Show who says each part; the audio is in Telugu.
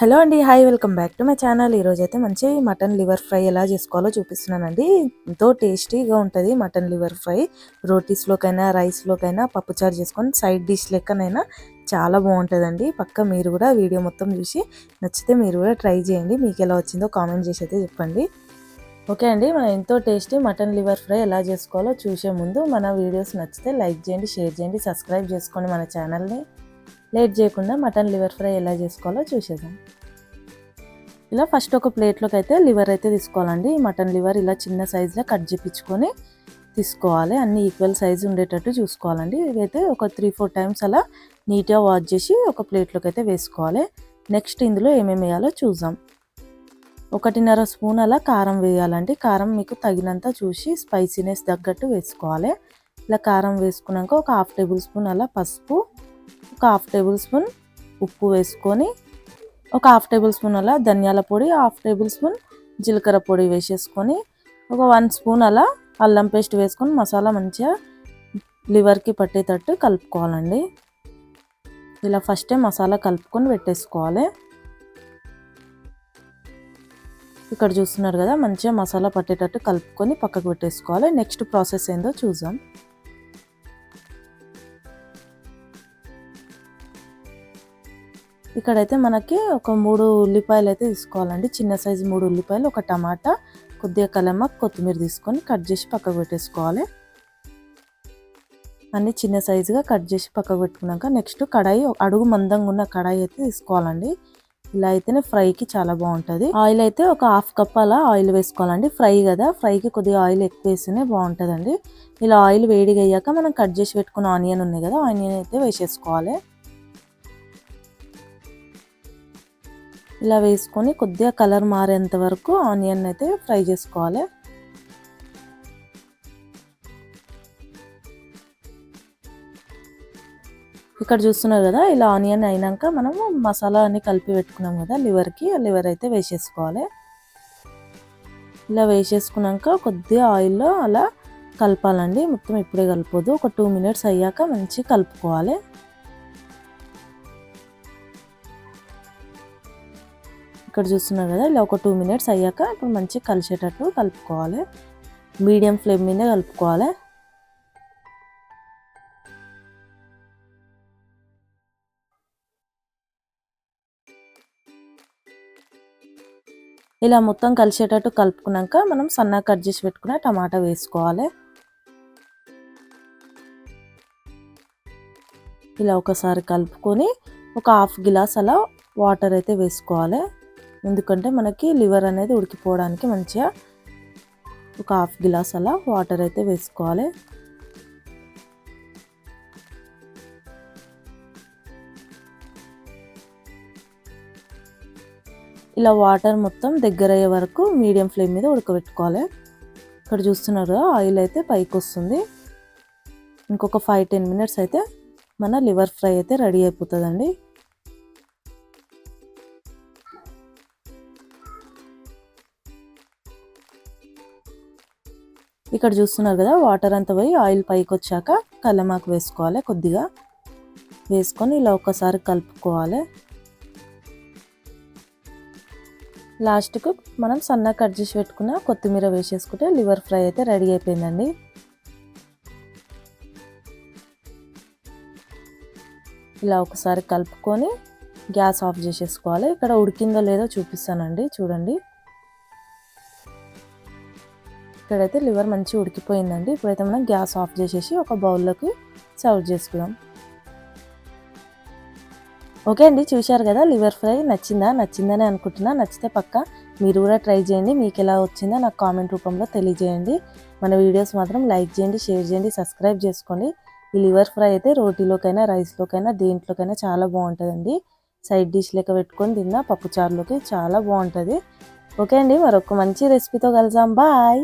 Speaker 1: హలో అండి hi welcome back to my channel. ఈరోజు అయితే మంచి మటన్ లివర్ ఫ్రై ఎలా చేసుకోవాలో చూపిస్తున్నానండి. ఎంతో టేస్టీగా ఉంటుంది మటన్ లివర్ ఫ్రై. రోటీస్లోకైనా రైస్లోకైనా పప్పుచారు చేసుకొని సైడ్ డిష్ లెక్కనైనా చాలా బాగుంటుందండి. పక్క మీరు కూడా వీడియో మొత్తం చూసి నచ్చితే మీరు కూడా ట్రై చేయండి. మీకు ఎలా వచ్చిందో కామెంట్ చేసి అయితే చెప్పండి. ఓకే అండి మన ఎంతో టేస్టీ మటన్ లివర్ ఫ్రై ఎలా చేసుకోవాలో చూసే ముందు మన వీడియోస్ నచ్చితే లైక్ చేయండి షేర్ చేయండి సబ్స్క్రైబ్ చేసుకోండి మన ఛానల్ని లేట్ చేయకుండా మటన్ లివర్ ఫ్రై ఎలా చేసుకోవాలో చూసేద్దాం. ఇలా ఫస్ట్ ఒక ప్లేట్లోకి అయితే లివర్ అయితే తీసుకోవాలండి. మటన్ లివర్ ఇలా చిన్న సైజులో కట్ చేపించుకొని తీసుకోవాలి. అన్ని ఈక్వల్ సైజు ఉండేటట్టు చూసుకోవాలండి. ఇవైతే ఒక త్రీ ఫోర్ టైమ్స్ అలా నీట్గా వాష్ చేసి ఒక ప్లేట్లోకి అయితే వేసుకోవాలి. నెక్స్ట్ ఇందులో ఏమేమి వేయాలో చూద్దాం. ఒకటిన్నర స్పూన్ అలా కారం వేయాలండి. కారం మీకు తగినంత చూసి స్పైసీనెస్ తగ్గట్టు వేసుకోవాలి. ఇలా కారం వేసుకున్నాక ఒక హాఫ్ టేబుల్ స్పూన్ అలా పసుపు ఒక హాఫ్ టేబుల్ స్పూన్ ఉప్పు వేసుకొని ఒక హాఫ్ టేబుల్ స్పూన్ అలా ధనియాల పొడి హాఫ్ టేబుల్ స్పూన్ జీలకర్ర పొడి వేసేసుకొని ఒక వన్ స్పూన్ అలా అల్లం పేస్ట్ వేసుకొని మసాలా మంచిగా లివర్కి పట్టేటట్టు కలుపుకోవాలండి. ఇలా ఫస్టే మసాలా కలుపుకొని పెట్టేసుకోవాలి. ఇక్కడ చూస్తున్నారు కదా మంచిగా మసాలా పట్టేటట్టు కలుపుకొని పక్కకు పెట్టేసుకోవాలి. నెక్స్ట్ ప్రాసెస్ ఏందో చూద్దాం. ఇక్కడైతే మనకి ఒక మూడు ఉల్లిపాయలు అయితే తీసుకోవాలండి. చిన్న సైజు మూడు ఉల్లిపాయలు ఒక టమాటా కొద్దిగా కలమ కొత్తిమీర తీసుకొని కట్ చేసి పక్కకు పెట్టేసుకోవాలి. అన్నీ చిన్న సైజుగా కట్ చేసి పక్కకు పెట్టుకున్నాక నెక్స్ట్ కడాయి అడుగు మందంగా ఉన్న కడాయి అయితే తీసుకోవాలండి. ఇలా అయితేనే ఫ్రైకి చాలా బాగుంటుంది. ఆయిల్ అయితే ఒక హాఫ్ కప్ అలా ఆయిల్ వేసుకోవాలండి. ఫ్రై కదా ఫ్రైకి కొద్దిగా ఆయిల్ ఎక్కువ వేస్తేనే బాగుంటుందండి. ఇలా ఆయిల్ వేడిగా అయ్యాక మనం కట్ చేసి పెట్టుకున్న ఆనియన్ ఉన్నాయి కదా ఆనియన్ అయితే వేసేసుకోవాలి. ఇలా వేసుకొని కొద్దిగా కలర్ మారేంత వరకు ఆనియన్ అయితే ఫ్రై చేసుకోవాలి. ఇక్కడ చూస్తున్నారు కదా ఇలా ఆనియన్ అయినాక మనము మసాలా అన్ని కలిపి పెట్టుకున్నాం కదా లివర్కి లివర్ అయితే వేసేసుకోవాలి. ఇలా వేసేసుకున్నాక కొద్దిగా ఆయిల్లో అలా కలపాలండి మొత్తం ఇప్పుడే కలపదు ఒక టూ మినిట్స్ అయ్యాక మంచి కలుపుకోవాలి. ఇక్కడ చూస్తున్నారు కదా ఇలా ఒక టూ మినిట్స్ అయ్యాక ఇప్పుడు మంచిగా కలిసేటట్టు కలుపుకోవాలి. మీడియం ఫ్లేమ్ మీద కలుపుకోవాలి. ఇలా మొత్తం కలిసేటట్టు కలుపుకున్నాక మనం సన్నగా కట్ చేసి పెట్టుకున్న టమాటా వేసుకోవాలి. ఇలా ఒకసారి కలుపుకొని ఒక హాఫ్ గిలాస్ అలా వాటర్ అయితే వేసుకోవాలి. ఎందుకంటే మనకి లివర్ అనేది ఉడికిపోవడానికి మంచిగా ఒక హాఫ్ గ్లాస్ అలా వాటర్ అయితే వేసుకోవాలి. ఇలా వాటర్ మొత్తం దగ్గర అయ్యే వరకు మీడియం ఫ్లేమ్ మీద ఉడకబెట్టుకోవాలి. ఇక్కడ చూస్తున్నారు ఆయిల్ అయితే పైకి వస్తుంది. ఇంకొక ఫైవ్ టెన్ మినిట్స్ అయితే మన లివర్ ఫ్రై అయితే రెడీ అయిపోతుందండి. ఇక్కడ చూస్తున్నారు కదా వాటర్ అంతా పోయి ఆయిల్ పైకి వచ్చాక కల్లమాకు వేసుకోవాలి కొద్దిగా వేసుకొని ఇలా ఒకసారి కలుపుకోవాలి. లాస్ట్కు మనం సన్నగా కట్ చేసి పెట్టుకున్న కొత్తిమీర వేసేసుకుంటే లివర్ ఫ్రై అయితే రెడీ అయిపోయిందండి. ఇలా ఒకసారి కలుపుకొని గ్యాస్ ఆఫ్ చేసేసుకోవాలి. ఇక్కడ ఉడికిందో లేదో చూపిస్తానండి చూడండి. ఇక్కడైతే లివర్ మంచి ఉడికిపోయిందండి. ఇప్పుడైతే మనం గ్యాస్ ఆఫ్ చేసేసి ఒక బౌల్లోకి సర్వ్ చేసుకుందాం. ఓకే అండి చూశారు కదా లివర్ ఫ్రై నచ్చిందా? నచ్చిందని అనుకుంటున్నా. నచ్చితే పక్క మీరు కూడా ట్రై చేయండి. మీకు ఎలా వచ్చిందో నాకు కామెంట్ రూపంలో తెలియజేయండి. మన వీడియోస్ మాత్రం లైక్ చేయండి షేర్ చేయండి సబ్స్క్రైబ్ చేసుకోండి. ఈ లివర్ ఫ్రై అయితే రోటీలోకైనా రైస్లోకైనా దేంట్లోకైనా చాలా బాగుంటుందండి. సైడ్ డిష్ లెక్క పెట్టుకొని తిన్నా పప్పుచారులోకి చాలా బాగుంటుంది. ఓకే అండి మరొక మంచి రెసిపీతో కలుసాం బాయ్!